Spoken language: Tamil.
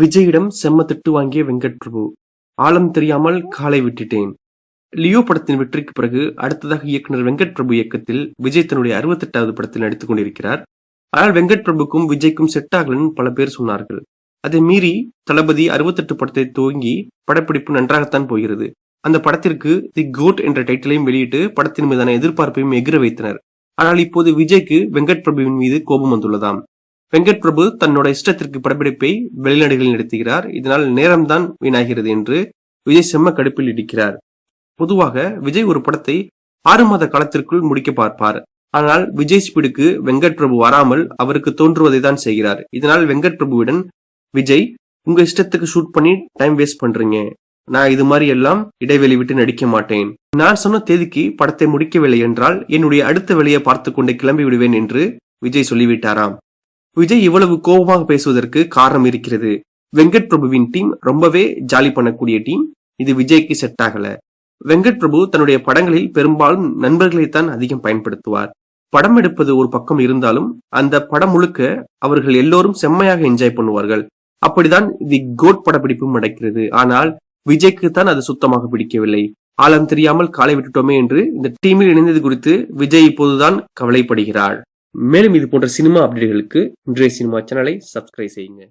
விஜயிடம் செம்ம திட்டு வாங்கிய வெங்கட் பிரபு ஆழம் தெரியாமல் காலை விட்டுட்டேன். லியோ படத்தின் வெற்றிக்கு பிறகு அடுத்ததாக இயக்குனர் வெங்கட் பிரபு இயக்கத்தில் விஜய் தன்னுடைய அறுபத்தெட்டாவது படத்தில் நடித்துக் கொண்டிருக்கிறார். ஆனால் வெங்கட் பிரபுக்கும் விஜய்க்கும் செட் ஆகலன்னு பல பேர் சொன்னார்கள். அதை மீறி தளபதி அறுபத்தெட்டு படத்தை துவங்கி படப்பிடிப்பு நன்றாகத்தான் போகிறது. அந்த படத்திற்கு தி கோட் என்ற டைட்டிலையும் வெளியிட்டு படத்தின் மீதான எதிர்பார்ப்பையும் எகிர வைத்தனர். ஆனால் இப்போது விஜய்க்கு வெங்கட் பிரபுவின் மீது கோபம் வந்துள்ளதாம். வெங்கட் பிரபு தன்னோட இஷ்டத்திற்கு படப்பிடிப்பை வெளிநாடுகளில் நடத்துகிறார். இதனால் நேரம்தான் வீணாகிறது என்று விஜய் செம்ம கடுப்பில் இடிக்கிறார். பொதுவாக விஜய் ஒரு படத்தை ஆறு மாத காலத்திற்குள் முடிக்க பார்ப்பார். ஆனால் விஜய் ஸ்பீடுக்கு வெங்கட் பிரபு வராமல் அவருக்கு தோன்றுவதை தான் செய்கிறார். இதனால் வெங்கட் பிரபுவிடன் விஜய் உங்க இஷ்டத்துக்கு ஷூட் பண்ணி டைம் வேஸ்ட் பண்றீங்க. நான் இது மாதிரி எல்லாம் இடைவெளி விட்டு நடிக்க மாட்டேன். நான் சொன்ன தேதிக்கு படத்தை முடிக்கவில்லை என்றால் என்னுடைய அடுத்த வேலையை பார்த்து கொண்டு கிளம்பி விடுவேன் என்று விஜய் சொல்லிவிட்டாராம். விஜய் இவ்வளவு கோபமாக பேசுவதற்கு காரணம் இருக்கிறது. வெங்கட் பிரபுவின் டீம் ரொம்பவே ஜாலி பண்ணக்கூடிய டீம் இது விஜய்க்கு செட் ஆகல. வெங்கட் பிரபு தன்னுடைய படங்களில் பெரும்பாலும் நண்பர்களைத்தான் அதிகம் பயன்படுத்துவார். படம் எடுப்பது ஒரு பக்கம் இருந்தாலும் அந்த படம் முழுக்க அவர்கள் எல்லோரும் செம்மையாக என்ஜாய் பண்ணுவார்கள். அப்படிதான் தி கோட் படப்பிடிப்பும் நடக்கிறது. ஆனால் விஜய்க்கு தான் அது சுத்தமாக பிடிக்கவில்லை. ஆழம் தெரியாமல் காலை விட்டுட்டோமே என்று இந்த டீமில் இணைந்தது குறித்து விஜய் இப்போதுதான் கவலைப்படுகிறார் மேலும் இது போன்ற சினிமா அப்டேட்களுக்கு இன்றைய சினிமா சேனலை சப்ஸ்கிரைப் செய்யுங்க.